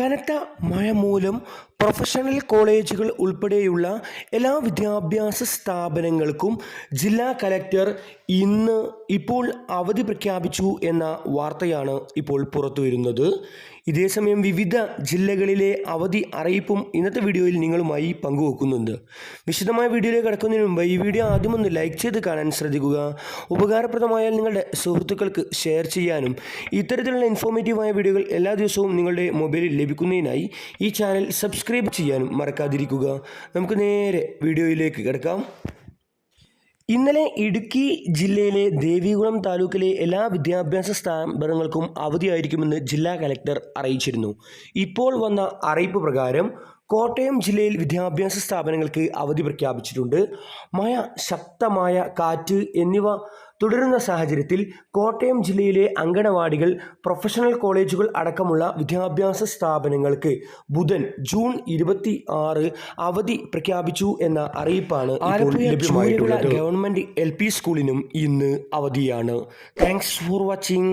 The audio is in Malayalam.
കനത്ത മഴ മൂലം പ്രൊഫഷണൽ കോളേജുകൾ ഉൾപ്പെടെയുള്ള എല്ലാ വിദ്യാഭ്യാസ സ്ഥാപനങ്ങൾക്കും ജില്ലാ കലക്ടർ ഇന്ന് ഇപ്പോൾ അവധി പ്രഖ്യാപിച്ചു എന്ന വാർത്തയാണ് ഇപ്പോൾ പുറത്തു വരുന്നത് ഇതേസമയം വിവിധ ജില്ലകളിലെ അവധി അറിയിപ്പും ഇന്നത്തെ വീഡിയോയിൽ നിങ്ങളുമായി പങ്കുവെക്കുന്നുണ്ട്. വിശദമായ വീഡിയോയിലേക്ക് കടക്കുന്നതിന് മുമ്പ് ഈ വീഡിയോ ആദ്യം ഒന്ന് ലൈക്ക് ചെയ്ത് കാണാൻ ശ്രദ്ധിക്കുക. ഉപകാരപ്രദമായാൽ നിങ്ങളുടെ സുഹൃത്തുക്കൾക്ക് ഷെയർ ചെയ്യാനും ഇത്തരത്തിലുള്ള ഇൻഫോർമേറ്റീവായ വീഡിയോകൾ എല്ലാ ദിവസവും നിങ്ങളുടെ മൊബൈലിൽ ലഭിക്കുന്നതിനായി ഈ ചാനൽ സബ്സ്ക്രൈബ് ചെയ്യാനും മറക്കാതിരിക്കുക. നമുക്ക് നേരെ വീഡിയോയിലേക്ക് കിടക്കാം. ഇന്നലെ ഇടുക്കി ജില്ലയിലെ ദേവികുളം താലൂക്കിലെ എല്ലാ വിദ്യാഭ്യാസ സ്ഥാപനങ്ങൾക്കും അവധിയായിരിക്കുമെന്ന് ജില്ലാ കലക്ടർ അറിയിച്ചിരുന്നു. ഇപ്പോൾ വന്ന അറിയിപ്പ് പ്രകാരം കോട്ടയം ജില്ലയിൽ വിദ്യാഭ്യാസ സ്ഥാപനങ്ങൾക്ക് അവധി പ്രഖ്യാപിച്ചിട്ടുണ്ട്. മഴ ശക്തമായ കാറ്റ് എന്നിവ തുടരുന്ന സാഹചര്യത്തിൽ കോട്ടയം ജില്ലയിലെ അങ്കണവാടികൾ പ്രൊഫഷണൽ കോളേജുകൾ അടക്കമുള്ള വിദ്യാഭ്യാസ സ്ഥാപനങ്ങൾക്ക് ബുധൻ ജൂൺ ഇരുപത്തി ആറ് അവധി പ്രഖ്യാപിച്ചു എന്ന അറിയിപ്പാണ് ലഭ്യമായിട്ടുള്ളത്. ഗവൺമെന്റ് എൽ പി സ്കൂളിനും ഇന്ന് അവധിയാണ്. Thanks for watching